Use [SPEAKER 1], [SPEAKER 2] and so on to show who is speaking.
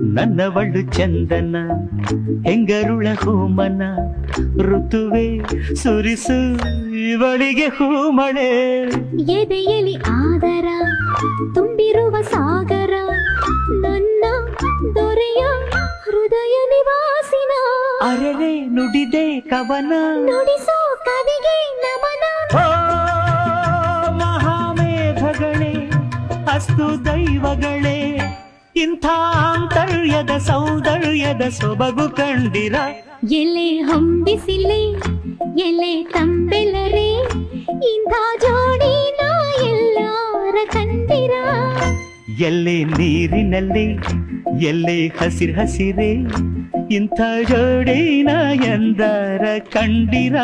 [SPEAKER 1] ನನ್ನವಳು ಚಂದನ ಹೆಂಗರುಳ ಹೂಮನ ಋತುವೆ ಸುರಿಸು ಇವಳಿಗೆ ಹೂಮಳೆ
[SPEAKER 2] ಎದೆಯಲ್ಲಿ ಆದರ ತುಂಬಿರುವ ಸಾಗರ ನನ್ನ ದೊರೆಯ ಹೃದಯ ನಿವಾಸಿನ.
[SPEAKER 1] ಅರೆರೆ ನುಡಿದೆ ಕವನ.
[SPEAKER 2] ನುಡಿಸೋ ಕವಿಗೆ ನಮನ.
[SPEAKER 1] ಮಹಾಮೇಘಗಳೇ ಅಸ್ತು ದೈವಗಳೇ ಇಂಥ ಆಂತರ್ಯದ ಸೌಂದರ್ಯದ ಸೊಬಗು ಕಂಡಿರ.
[SPEAKER 2] ಎಲೆ ಹೊಂಬಿಸಿಲೆ ಎಲೆ ತಂಬೆಲರೆ ಇಂಥ ಜೋಡಿ ಎಲ್ಲಾರ ಕಂದಿರ
[SPEAKER 1] ಎಲ್ಲೇ ನೀರಿನಲ್ಲಿ ಎಲ್ಲೆ ಹಸಿರು ಹಸಿರೆ ಇಂಥ ಜೋಡಿನ ಎಂದರ ಕಂಡಿರ.